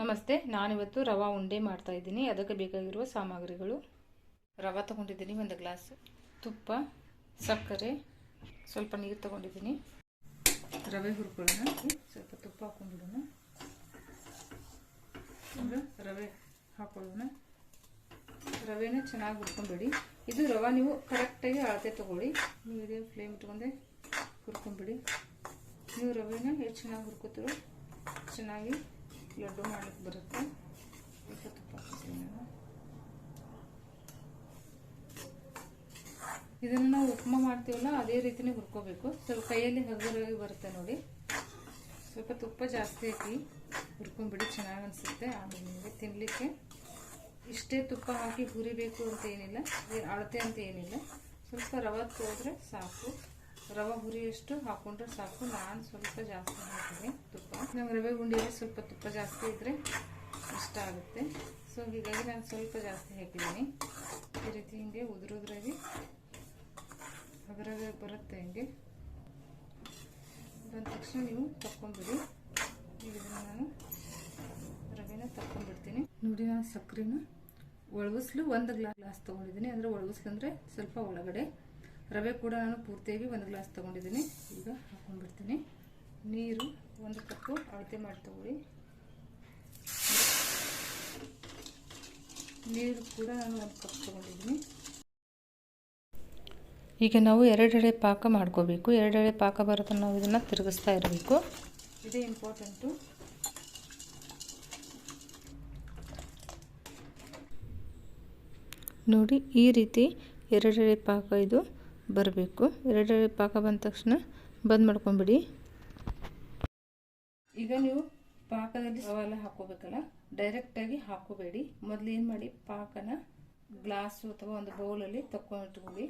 ನಮಸ್ತೆ, ನಾನಿವತ್ತು ರವಾ ಉಂಡೆ ಮಾಡ್ತಾ ಇದ್ದೀನಿ. ಅದಕ್ಕೆ ಬೇಕಾಗಿರುವ ಸಾಮಗ್ರಿಗಳು. ರವಾ ತಗೊಂಡಿದ್ದೀನಿ, ಒಂದು ಗ್ಲಾಸ್ ತುಪ್ಪ, ಸಕ್ಕರೆ, ಸ್ವಲ್ಪ ನೀರು ತಗೊಂಡಿದ್ದೀನಿ. ರವೆ ಹುರ್ಕೊಳ್ಳೋಣ. ಸ್ವಲ್ಪ ತುಪ್ಪ ಹಾಕೊಂಡ್ಬಿಡೋಣ ರವೆ ಹಾಕೊಳ್ಳೋಣ. ರವೆನ ಚೆನ್ನಾಗಿ ಹುರ್ಕೊಂಬಿಡಿ. ಇದು ರವೆ ನೀವು ಕರೆಕ್ಟಾಗಿ ಅಳತೆ ತೊಗೊಳ್ಳಿ. ಮೀಡಿಯಂ ಫ್ಲೇಮ್ ಇಟ್ಕೊಂಡೆ ಹುರ್ಕೊಂಬಿಡಿ. ನೀವು ರವೆನ ಎಷ್ಟು ಚೆನ್ನಾಗಿ ಹುರ್ಕೋತೀರೋ ಚೆನ್ನಾಗಿ ಲಡ್ಡು ಮಾಡ್ಲಿಕ್ಕೆ ಬರುತ್ತೆ. ಸ್ವಲ್ಪ ತುಪ್ಪ ಇದನ್ನು ನಾವು ಉಪ್ಮಾ ಮಾಡ್ತೀವಲ್ಲ, ಅದೇ ರೀತಿನೇ ಹುರ್ಕೋಬೇಕು. ಸ್ವಲ್ಪ ಕೈಯಲ್ಲಿ ಹಗುರಾಗಿ ಬರುತ್ತೆ ನೋಡಿ. ಸ್ವಲ್ಪ ತುಪ್ಪ ಜಾಸ್ತಿ ಹಾಕಿ ಹುರ್ಕೊಂಡ್ಬಿಡಿ, ಚೆನ್ನಾಗಿ ಅನಿಸುತ್ತೆ. ಆಮೇಲೆ ನಿಮಗೆ ತಿನ್ನಲಿಕ್ಕೆ ಇಷ್ಟೇ ತುಪ್ಪ ಹಾಕಿ ಹುರಿಬೇಕು ಅಂತ ಏನಿಲ್ಲ ಅಳತೆ ಅಂತ ಏನಿಲ್ಲ. ಸ್ವಲ್ಪ ರವೆ ಹೋದರೆ ಸಾಕು. ರವೆ ಹುರಿಯಷ್ಟು ಹಾಕೊಂಡ್ರೆ ಸಾಕು. ನಾನು ಸ್ವಲ್ಪ ಜಾಸ್ತಿ ಹಾಕಿದೆ ತುಪ್ಪ. ನಮ್ಮ ರವೆ ಗುಂಡಿಯಲ್ಲಿ ಸ್ವಲ್ಪ ತುಪ್ಪ ಜಾಸ್ತಿ ಇದ್ದರೆ ಇಷ್ಟ ಆಗುತ್ತೆ. ಸೊ ಹೀಗಾಗಿ ನಾನು ಸ್ವಲ್ಪ ಜಾಸ್ತಿ ಹಾಕಿದ್ದೀನಿ. ಈ ರೀತಿ ಹಿಂಗೆ ಉದುರುದ್ರಾಗಿ ಅದರಾಗ ಬರುತ್ತೆ ಹಿಂಗೆ. ಬಂದ ತಕ್ಷಣ ನೀವು ತಕ್ಕೊಂಬಿಡಿ ಇದನ್ನು ನಾನು ರವೆನ ತಕ್ಕೊಂಡ್ಬಿಡ್ತೀನಿ. ನೋಡಿ ನಾನು ಸಕ್ಕರೆನ ಒಳಗಿಸ್ಲು ಒಂದು ಗ್ಲಾಸ್ ಗ್ಲಾಸ್ ತೊಗೊಂಡಿದ್ದೀನಿ. ಅಂದರೆ ಒಳಗಿಸ್ಲು ಅಂದರೆ ಸ್ವಲ್ಪ ಒಳಗಡೆ. ರವೆ ಕೂಡ ನಾನು ಪೂರ್ತಿಯಾಗಿ ಒಂದು ಗ್ಲಾಸ್ ತೊಗೊಂಡಿದ್ದೀನಿ. ಈಗ ಹಾಕೊಂಡ್ಬಿಡ್ತೀನಿ. ನೀರು ಒಂದು ಕಪ್ಪು ಅಳತೆ ಮಾಡಿ ತಗೊಳ್ಳಿ. ನೀರು ಕೂಡ ನಾನು ಒಂದು ಕಪ್ ತೊಗೊಂಡಿದ್ದೀನಿ. ಈಗ ನಾವು ಎರಡೆಡೆ ಪಾಕ ಮಾಡ್ಕೋಬೇಕು. ಎರಡೆಡೆ ಪಾಕ ಬರುತ್ತೆ ನಾವು ಇದನ್ನು ತಿರುಗಿಸ್ತಾ ಇರಬೇಕು. ಇದೇ ಇಂಪಾರ್ಟೆಂಟು ನೋಡಿ ಈ ರೀತಿ ಎರಡೆಡೆ ಪಾಕ ಇದು ಬರಬೇಕು. ಎರಡೆರಡು ಪಾಕ ಬಂದ ತಕ್ಷಣ ಬಂದ್ ಮಾಡ್ಕೊಂಬಿಡಿ. ಈಗ ನೀವು ಪಾಕದಲ್ಲಿ ಅವೆಲ್ಲ ಹಾಕೋಬೇಕಲ್ಲ ಡೈರೆಕ್ಟಾಗಿ ಹಾಕೋಬೇಡಿ ಮೊದಲು ಏನು ಮಾಡಿ? ಪಾಕನ ಗ್ಲಾಸು ಅಥವಾ ಒಂದು ಬೌಲಲ್ಲಿ ತಕ್ಕೊಂಡಿಟ್ಕೊಳ್ಳಿ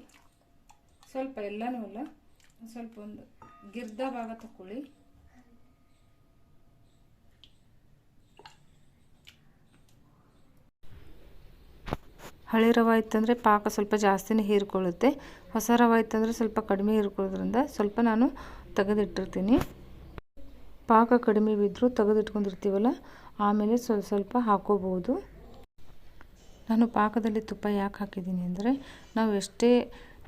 ಸ್ವಲ್ಪ ಎಲ್ಲನೂ ಅಲ್ಲ, ಸ್ವಲ್ಪ ಒಂದು ಗಿರ್ದ ಭಾಗ ತಕ್ಕೊಳ್ಳಿ. ಹಳೆ ರವೆ ಇತ್ತಂದರೆ ಪಾಕ ಸ್ವಲ್ಪ ಜಾಸ್ತಿನೇ ಹೀರ್ಕೊಳ್ಳುತ್ತೆ. ಹೊಸ ರವೆ ಇತ್ತಂದರೆ ಸ್ವಲ್ಪ ಕಡಿಮೆ ಹೀರ್ಕೊಳ್ಳೋದ್ರಿಂದ ಸ್ವಲ್ಪ ನಾನು ತೆಗೆದಿಟ್ಟಿರ್ತೀನಿ. ಪಾಕ ಕಡಿಮೆ ಬಿದ್ದರೂ ತೆಗೆದಿಟ್ಕೊಂಡಿರ್ತೀವಲ್ಲ, ಆಮೇಲೆ ಸ್ವಲ್ಪ ಸ್ವಲ್ಪ ಹಾಕೋಬೋದು ನಾನು ಪಾಕದಲ್ಲಿ ತುಪ್ಪ ಯಾಕೆ ಹಾಕಿದ್ದೀನಿ ಅಂದರೆ, ನಾವು ಎಷ್ಟೇ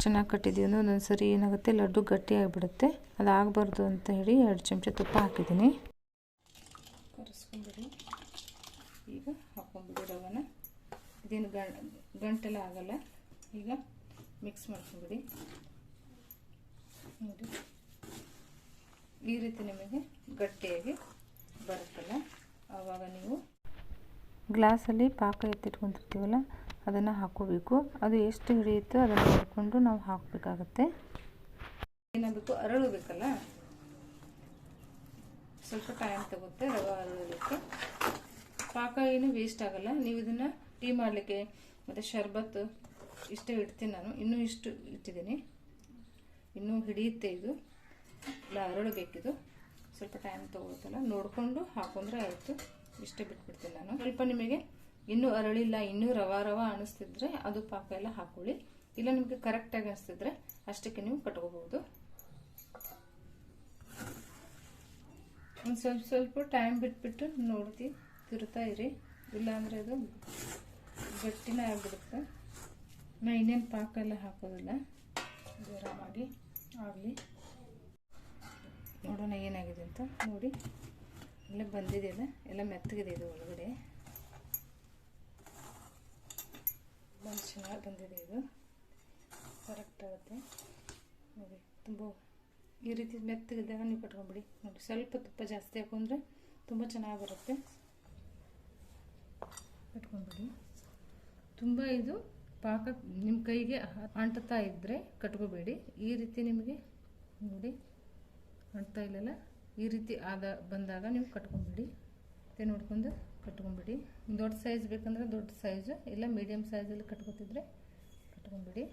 ಚೆನ್ನಾಗಿ ಕಟ್ಟಿದ್ದೀವಿ ಅಂದರೆ ಒಂದೊಂದು ಸರಿ ಏನಾಗುತ್ತೆ, ಲಡ್ಡು ಗಟ್ಟಿ ಆಗಿಬಿಡುತ್ತೆ. ಅದು ಆಗಬಾರ್ದು ಅಂತ ಹೇಳಿ ಎರಡು ಚಮಚ ತುಪ್ಪ ಹಾಕಿದ್ದೀನಿ. ಕರೆಸ್ಕೊಂಡ್ಬಿಡಿ. ಈಗ ಹಾಕೊಂಡ್ಬಿಡಿ ರವನ. ಇದೇನು ಗಂಟೆಲ್ಲ ಆಗಲ್ಲ. ಈಗ ಮಿಕ್ಸ್ ಮಾಡ್ಕೊಂಬಿಡಿ. ನೋಡಿ. ಈ ರೀತಿ ನಿಮಗೆ ಗಟ್ಟಿಯಾಗಿ ಬರುತ್ತಲ್ಲ. ಆವಾಗ ನೀವು ಗ್ಲಾಸಲ್ಲಿ ಪಾಕ ಎತ್ತಿಟ್ಕೊಂಡಿರ್ತೀವಲ್ಲ, ಅದನ್ನು ಹಾಕೋಬೇಕು. ಅದು ಎಷ್ಟು ಹಿಡಿಯುತ್ತೋ ಅದನ್ನು ನೋಡಿಕೊಂಡು ನಾವು ಹಾಕಬೇಕಾಗತ್ತೆ. ಏನಾಗಬೇಕು? ಅರಳಬೇಕಲ್ಲ? ಸ್ವಲ್ಪ ಟೈಮ್ ತಗುತ್ತೆ ರವೆ ಅರಳೋದಕ್ಕೆ. ಪಾಕ ಏನು ವೇಸ್ಟ್ ಆಗಲ್ಲ. ನೀವು ಇದನ್ನು ಟೀ ಮಾಡಲಿಕ್ಕೆ ಮತ್ತು ಶರ್ಬತ್ ಇಷ್ಟೇ ಇಡ್ತೀನಿ ನಾನು. ಇನ್ನೂ ಇಷ್ಟು ಇಟ್ಟಿದ್ದೀನಿ. ಇನ್ನೂ ಹಿಡಿಯುತ್ತೆ ಇದು. ಇಲ್ಲ ಅರಳಬೇಕಿದು ಸ್ವಲ್ಪ ಟೈಮ್ ತೊಗೊಳ್ತಲ್ಲ ನೋಡಿಕೊಂಡು ಹಾಕೊಂಡ್ರೆ ಆಯಿತು. ಇಷ್ಟೇ ಬಿಟ್ಬಿಡ್ತೀನಿ ನಾನು. ಸ್ವಲ್ಪ ನಿಮಗೆ ಇನ್ನೂ ಅರಳಿಲ್ಲ ಇನ್ನೂ ರವ ರವ ಅನಿಸ್ತಿದ್ರೆ ಅದು ಪಾಕ ಎಲ್ಲ ಹಾಕೊಳ್ಳಿ. ಇಲ್ಲ, ನಿಮಗೆ ಕರೆಕ್ಟಾಗಿ ಅನಿಸ್ತಿದ್ರೆ ಅಷ್ಟಕ್ಕೆ ನೀವು ಕಟ್ಕೋಬಹುದು. ಒಂದು ಸ್ವಲ್ಪ ಸ್ವಲ್ಪ ಟೈಮ್ ಬಿಟ್ಬಿಟ್ಟು ನೋಡ್ತಿ ತಿರುತ್ತಾ ಇರಿ. ಇಲ್ಲಾಂದರೆ ಅದು ಗಟ್ಟಿನೇ ಆಗಿಬಿಡುತ್ತೆ. ನಾ ಇನ್ನೇನು ಪಾಕ ಎಲ್ಲ ಹಾಕೋದಿಲ್ಲ ಆರಾಮಾಗಿ ಆಗಲಿ. ನೋಡೋಣ ಏನಾಗಿದೆ ಅಂತ. ನೋಡಿ. ಎಲ್ಲ ಬಂದಿದೆ ಎಲ್ಲ ಮೆತ್ತಗಿದೆ ಇದು ಒಳಗಡೆ. ಬಂದು ಚೆನ್ನಾಗಿ ಬಂದಿದೆ ಇದು. ಕರೆಕ್ಟ್ ಆಗುತ್ತೆ. ನೋಡಿ, ತುಂಬ ಈ ರೀತಿ ಮೆತ್ತಗಿದ್ದಾಗ ನೀವು ಕಟ್ಕೊಂಬಿಡಿ. ನೋಡಿ, ಸ್ವಲ್ಪ ತುಪ್ಪ ಜಾಸ್ತಿ ಹಾಕೊಂಡ್ರೆ ತುಂಬ ಚೆನ್ನಾಗಿ ಬರುತ್ತೆ ಕಟ್ಕೊಂಡ್ಬಿಡಿ ತುಂಬ ಇದು ಪಾಕ ನಿಮ್ಮ ಕೈಗೆ ಅಂಟುತ್ತಾ ಇದ್ದರೆ ಕಟ್ಕೋಬೇಡಿ. ಈ ರೀತಿ ನಿಮಗೆ ನೋಡಿ ಅಂಟ್ತಾ ಇಲ್ಲಲ್ಲ, ಈ ರೀತಿ ಆದ ಬಂದಾಗ ನೀವು ಕಟ್ಕೊಬೇಡಿ. ಮತ್ತೆ ನೋಡ್ಕೊಂಡು ಕಟ್ಕೊಬೇಡಿ. ದೊಡ್ಡ ಸೈಜ್ ಬೇಕಂದ್ರೆ ದೊಡ್ಡ ಸೈಜು ಇಲ್ಲ ಮೀಡಿಯಮ್ ಸೈಜಲ್ಲಿ ಕಟ್ಕೊತಿದ್ರೆ ಕಟ್ಕೊಬೇಡಿ.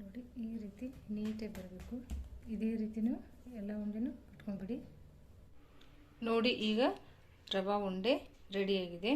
ನೋಡಿ, ಈ ರೀತಿ ನೀಟಾಗಿ ಬರಬೇಕು. ಇದೇ ರೀತಿನೂ ಎಲ್ಲ ಉಂಡೆನೂ ಕಟ್ಕೊಂಬಿಡಿ. ನೋಡಿ, ಈಗ ರವಾ ಉಂಡೆ ರೆಡಿಯಾಗಿದೆ